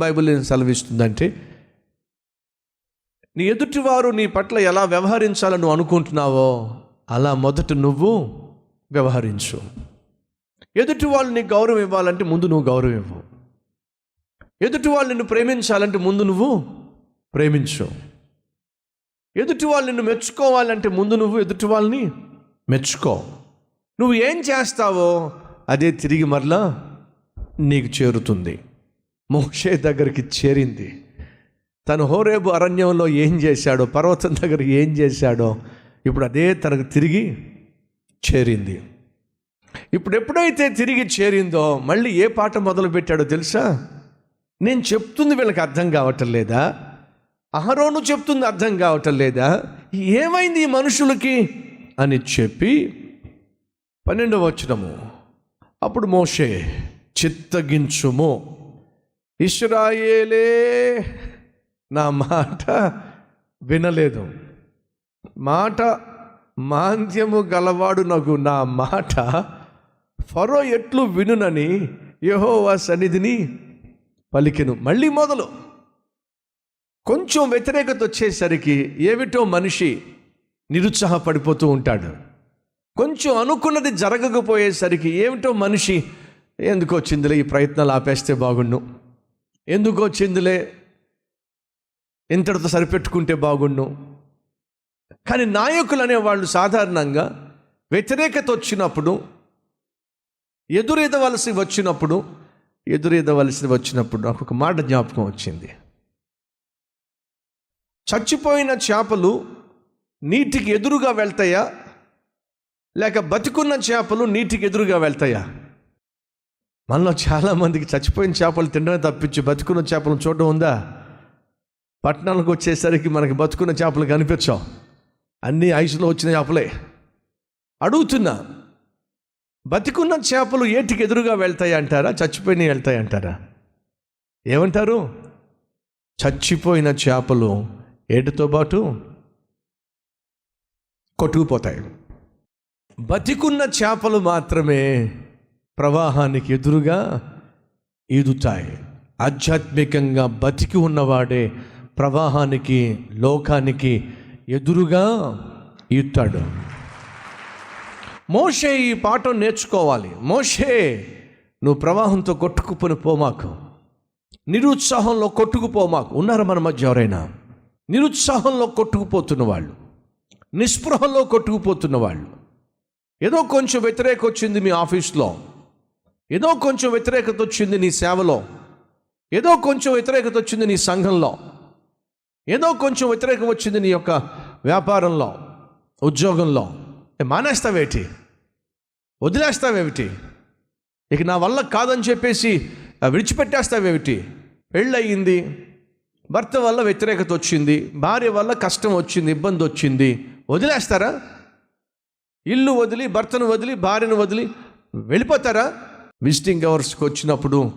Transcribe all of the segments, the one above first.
Bible ఏం సెలవిస్తుందంటే నీ ఎదుటివారు నీ పట్ల ఎలా వ్యవహరించాలని నువ్వు అనుకుంటున్నావో అలా మొదట నువ్వు వ్యవహరించు. ఎదుటి వాళ్ళు నీకు గౌరవం ఇవ్వాలంటే ముందు నువ్వు గౌరవం ఇవ్వు. ఎదుటి వాళ్ళు నిన్ను ప్రేమించాలంటే ముందు నువ్వు ప్రేమించు. ఎదుటి వాళ్ళు నిన్ను మెచ్చుకోవాలంటే ముందు నువ్వు ఎదుటి వాళ్ళని మెచ్చుకో. నువ్వు ఏం చేస్తావో అదే తిరిగి మరలా నీకు చేరుతుంది. మోషే దగ్గరికి చేరింది. తను హోరేబు అరణ్యంలో ఏం చేశాడో పర్వతం దగ్గర ఏం చేశాడో ఇప్పుడు అదే తనకు తిరిగి చేరింది. ఇప్పుడు ఎప్పుడైతే తిరిగి చేరిందో మళ్ళీ ఏ పాట మొదలు పెట్టాడో తెలుసా? నేను చెప్తుంది వీళ్ళకి అర్థం కావటం లేదా? అహరోను చెప్తుంది అర్థం కావటం లేదా? ఏమైంది ఈ మనుషులకి? అని చెప్పి పన్నెండవ వచనము. అప్పుడు మోషే చిత్తగించుము. ఇష్రాయేలే నా మాట వినలేదు. మాట మాంద్యము గలవాడు నగు నా మాట ఫరో ఎట్లు వినునని యహోవా సన్నిధిని పలికెను. మళ్ళీ మొదలు. కొంచెం వ్యతిరేకత వచ్చేసరికి ఏమిటో మనిషి నిరుత్సాహపడిపోతూ ఉంటాడు. కొంచెం అనుకున్నది జరగకపోయేసరికి ఏమిటో మనిషి ఎందుకు వచ్చిందిలే ఈ ప్రయత్నాలు ఆపేస్తే బాగుండు. ఎందుకు వచ్చిందిలే? ఇంతటితో సరిపెట్టుకుంటే బాగుండు. కానీ నాయకులు అనేవాళ్ళు సాధారణంగా వ్యతిరేకత వచ్చినప్పుడు ఎదురెదవలసి వచ్చినప్పుడు ఎదురెదవలసి వచ్చినప్పుడు నాకు ఒక మాట జ్ఞాపకం వచ్చింది. చచ్చిపోయిన చేపలు నీటికి ఎదురుగా వెళ్తాయా? లేక బతికున్న చేపలు నీటికి ఎదురుగా వెళ్తాయా? మనలో చాలామందికి చచ్చిపోయిన చేపలు తినడమే తప్పించి బతుకున్న చేపలను చూడడం ఉందా? పట్టణాలకు వచ్చేసరికి మనకి బతుకున్న చేపలు కనిపించాం అన్నీ ఐసులో వచ్చిన చేపలే. అడుగుతున్నా బతికున్న చేపలు ఏటికి ఎదురుగా వెళ్తాయి అంటారా? చచ్చిపోయినవి వెళ్తాయి అంటారా? ఏమంటారు? చచ్చిపోయిన చేపలు ఏటితో పాటు కొట్టుకుపోతాయి. బతికున్న చేపలు మాత్రమే ప్రవాహానికి ఎదురుగా ఈదుతాయి. ఆధ్యాత్మికంగా బతికి ఉన్నవాడే ప్రవాహానికి లోకానికి ఎదురుగా ఈదుతాడు. మోషే ఈ పాఠం నేర్చుకోవాలి. మోషే నువ్వు ప్రవాహంతో కొట్టుకుపోని పోమాకు నిరుత్సాహంలో కొట్టుకుపోమాకు ఉన్నారు మన మధ్య ఎవరైనా? నిరుత్సాహంలో కొట్టుకుపోతున్న వాళ్ళు. నిస్పృహంలో కొట్టుకుపోతున్న వాళ్ళు. ఏదో కొంచెం వ్యతిరేక వచ్చింది మీ ఆఫీస్లో. ఏదో కొంచెం వ్యతిరేకత వచ్చింది నీ సేవలో. ఏదో కొంచెం వ్యతిరేకత వచ్చింది నీ సంఘంలో. ఏదో కొంచెం వ్యతిరేకం వచ్చింది నీ యొక్క వ్యాపారంలో ఉద్యోగంలో. మానేస్తావేటి? వదిలేస్తావేమిటి? ఇక నా వల్ల కాదని చెప్పేసి విడిచిపెట్టేస్తావేమిటి? పెళ్ళయింది భర్త వల్ల వ్యతిరేకత వచ్చింది భార్య వల్ల కష్టం వచ్చింది ఇబ్బంది వచ్చింది. వదిలేస్తారా? ఇల్లు వదిలి భర్తను వదిలి భార్యను వదిలి వెళ్ళిపోతారా? విజిటింగ్ అవర్స్కి వచ్చినప్పుడు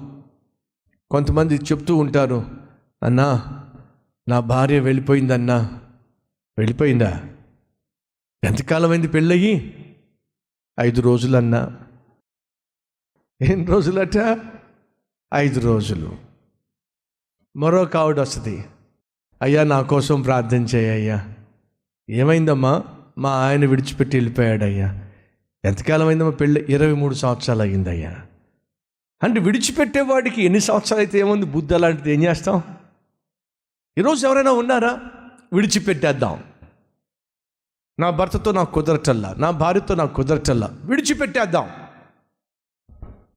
కొంతమంది చెప్తూ ఉంటారు అన్నా నా భార్య వెళ్ళిపోయిందన్నా. వెళ్ళిపోయిందా? ఎంతకాలమైంది పెళ్ళయి? ఐదు రోజులన్నా. ఎన్ని రోజులట? ఐదు రోజులు. మరో కావుడు వస్తుంది. అయ్యా నా కోసం ప్రార్థన చేయ్యా ఏమైందమ్మా? మా ఆయన విడిచిపెట్టి వెళ్ళిపోయాడయ్యా. ఎంతకాలం అయిందమ్మా పెళ్ళి? ఇరవై మూడు సంవత్సరాలు అయ్యిందయ్యా అంటే విడిచిపెట్టేవాడికి ఎన్ని సంవత్సరాలు అయితే ఏముంది? బుద్ధి అలాంటిది ఏం చేస్తాం? ఈరోజు ఎవరైనా ఉన్నారా? విడిచిపెట్టేద్దాం. నా భర్తతో నాకు కుదరటల్లా నా భార్యతో నాకు కుదరటల్లా విడిచిపెట్టేద్దాం.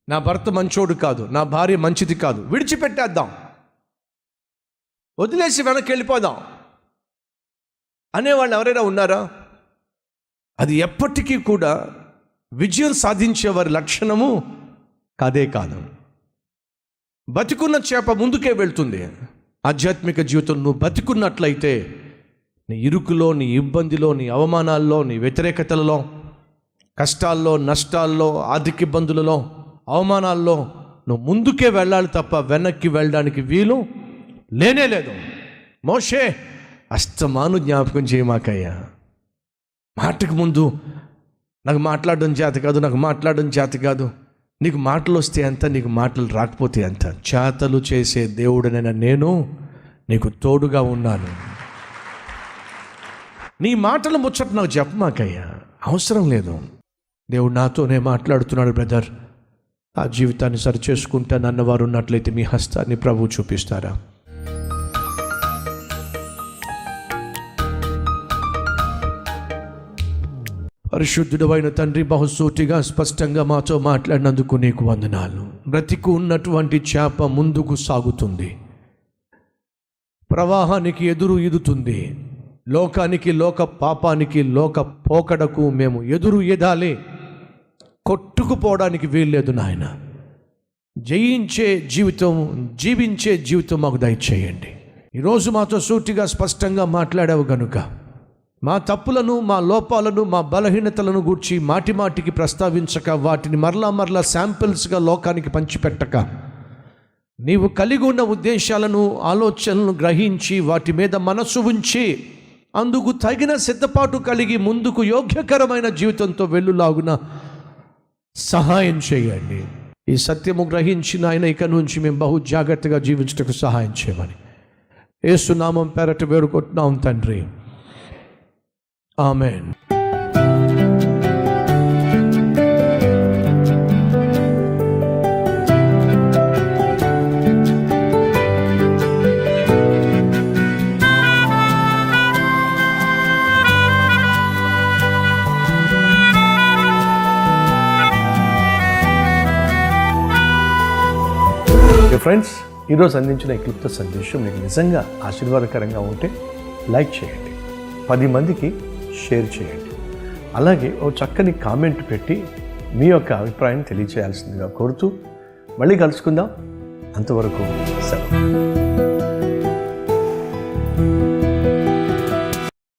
నా భర్త మంచోడు కాదు నా భార్య మంచిది కాదు విడిచిపెట్టేద్దాం. వదిలేసి వెనక్కి వెళ్ళిపోదాం. అనేవాళ్ళు ఎవరైనా ఉన్నారా? అది ఎప్పటికీ కూడా విజయం సాధించే వారి లక్షణము కాదే కాదు. బతికున్న చేప ముందుకే వెళ్తుంది. ఆధ్యాత్మిక జీవితం నువ్వు బతికున్నట్లయితే నీ ఇరుకులో నీ ఇబ్బందిలో నీ అవమానాల్లో నీ వ్యతిరేకతలలో కష్టాల్లో నష్టాల్లో ఆర్థిక ఇబ్బందులలో అవమానాల్లో నువ్వు ముందుకే వెళ్ళాలి తప్ప వెనక్కి వెళ్ళడానికి వీలు లేనే లేదు. మోషే అస్తమాను జ్ఞాపకం చేయమాకయ్యా మాటకు ముందు నాకు మాట్లాడడం చేత కాదు నాకు మాట్లాడడం చేత కాదు. నీకు మాటలు వస్తే అంత నీకు మాటలు రాకపోతే అంత. చేతలు చేసే దేవుడనైనా నేను నీకు తోడుగా ఉన్నాను. నీ మాటలు ముచ్చట నాకు చెప్పమాకయ్యా అవసరం లేదు. దేవుడు నాతోనే మాట్లాడుతున్నాడు బ్రదర్. ఆ జీవితాన్ని సరిచేసుకుంటానన్నవారు ఉన్నట్లయితే మీ హస్తాన్ని ప్రభు చూపిస్తారా? పరిశుద్ధుడు అయిన తండ్రి బహుసూటిగా స్పష్టంగా మాతో మాట్లాడినందుకు నీకు వందనాలు. బ్రతికు ఉన్నటువంటి చేప ముందుకు సాగుతుంది. ప్రవాహానికి ఎదురు ఈదుతుంది. లోకానికి లోక పాపానికి లోక పోకడకు మేము ఎదురు ఎదాలి కొట్టుకుపోవడానికి వీల్లేదు నాయన. జయించే జీవితం జీవించే జీవితం మాకు దయచేయండి. ఈరోజు మాతో సూటిగా స్పష్టంగా మాట్లాడావు గనుక మా తప్పులను మా లోపాలను మా బలహీనతలను గూర్చి మాటిమాటికి ప్రస్తావించక వాటిని మరలా మరలా శాంపిల్స్గా లోకానికి పంచిపెట్టక. నీవు కలిగి ఉన్న ఉద్దేశాలను ఆలోచనలను గ్రహించి వాటి మీద మనసు ఉంచి అందుకు తగిన సిద్ధపాటు కలిగి ముందుకు యోగ్యకరమైన జీవితంతో వెళ్ళులాగున సహాయం చేయండి. ఈ సత్యము గ్రహించిన ఆయన ఇక నుంచి మేము బహు జాగ్రత్తగా జీవించటకు సహాయం చేయమని. ఏసునామం పేరట వేడుకుంటున్నాం తండ్రి. ఆమెన్ ఫ్రెండ్స్ ఈరోజు అందించిన ఈ క్లుప్త సందేశం మీకు నిజంగా ఆశీర్వాదకరంగా ఉంటే లైక్ చేయండి. పది మందికి షేర్ చేయండి. అలాగే ఓ చక్కని కామెంట్ పెట్టి మీ యొక్క అభిప్రాయం తెలియచేయాల్సిందిగా కోరుతూ మళ్ళీ కలుసుకుందాం. అంతవరకు సెలవు.